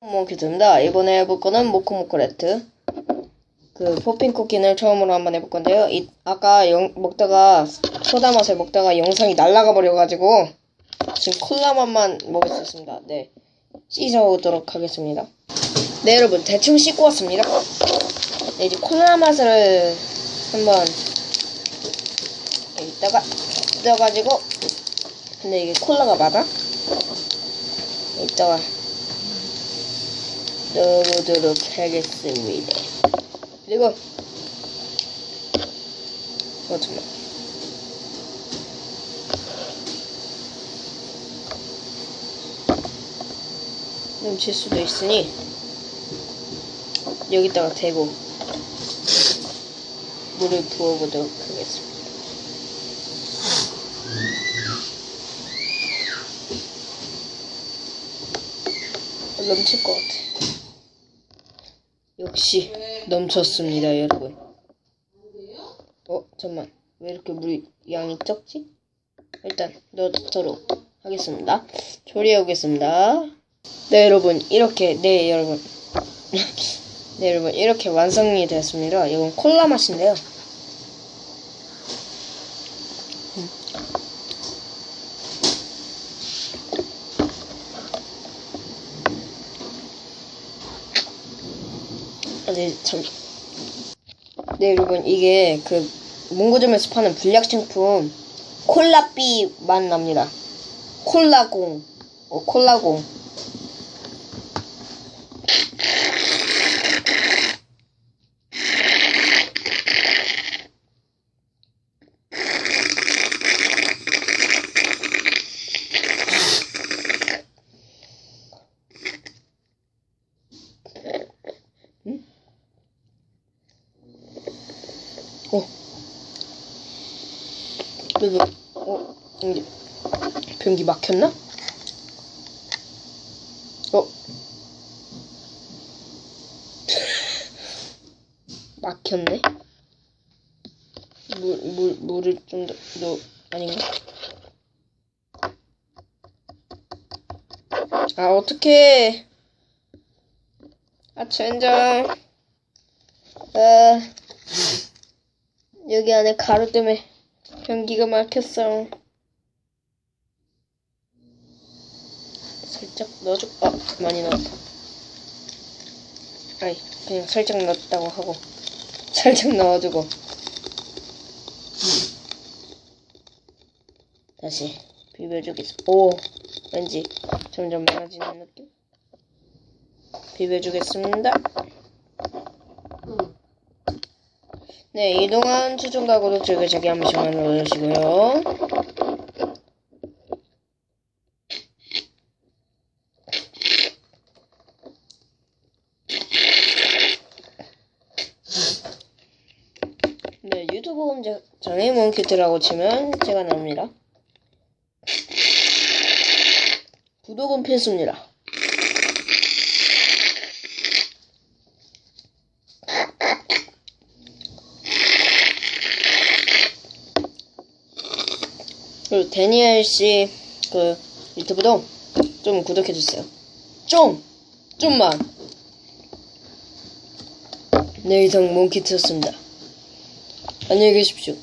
모키드입니다. 이번에 해볼 거는 모코모코레트. 그 포핀 쿠키를 처음으로 한번 해볼 건데요. 이, 아까 영, 먹다가 소다 맛을 먹다가 영상이 날아가 버려가지고 지금 콜라 맛만 먹을 수 있습니다. 네, 씻어오도록 하겠습니다. 네, 여러분 대충 씻고 왔습니다. 네, 이제 콜라 맛을 한번 여기다가 뜯어가지고 근데 이게 콜라가 맞아? 이따가 넣어보도록 하겠습니다. 그리고 어 잠깐 넘칠 수도 있으니 여기다가 대고 물을 부어보도록 하겠습니다. 넘칠 것 같아. 역시 넘쳤습니다, 여러분. 어, 잠만. 왜 이렇게 물 양이 적지? 일단 넣도록 하겠습니다. 조리해 오겠습니다. 네, 여러분. 이렇게 네, 여러분. 네, 여러분. 이렇게 완성이 되었습니다. 이건 콜라 맛인데요. 아, 네, 참. 네, 여러분, 이게 그 문구점에서 파는 불량식품 콜라비 맛 납니다. 콜라공. 어, 콜라공. 어. 왜, 왜, 어, 이게, 변기 막혔나? 어. 막혔네? 물, 물, 물을 좀 더, 더, 아닌가? 아, 어떡해. 아, 젠장. 아. 여기 안에 가루 때문에 변기가 막혔어. 살짝 넣어줘. 아, 많이 넣었다. 아이, 그냥 살짝 넣었다고 하고. 살짝 넣어주고. 다시 비벼주겠습니다. 오, 왠지 점점 많아지는 느낌? 비벼주겠습니다. 네, 이동안 추천과 구독, 즐겨 자기 한 번씩만 눌러주시고요. 네, 유튜브 검색창에 몬키트라고 치면 제가 나옵니다. 구독은 필수입니다. 그리고 데니엘 씨 그 유튜브도 좀 구독해 주세요. 좀 좀만. 네 이상 몬키트였습니다. 안녕히 계십시오.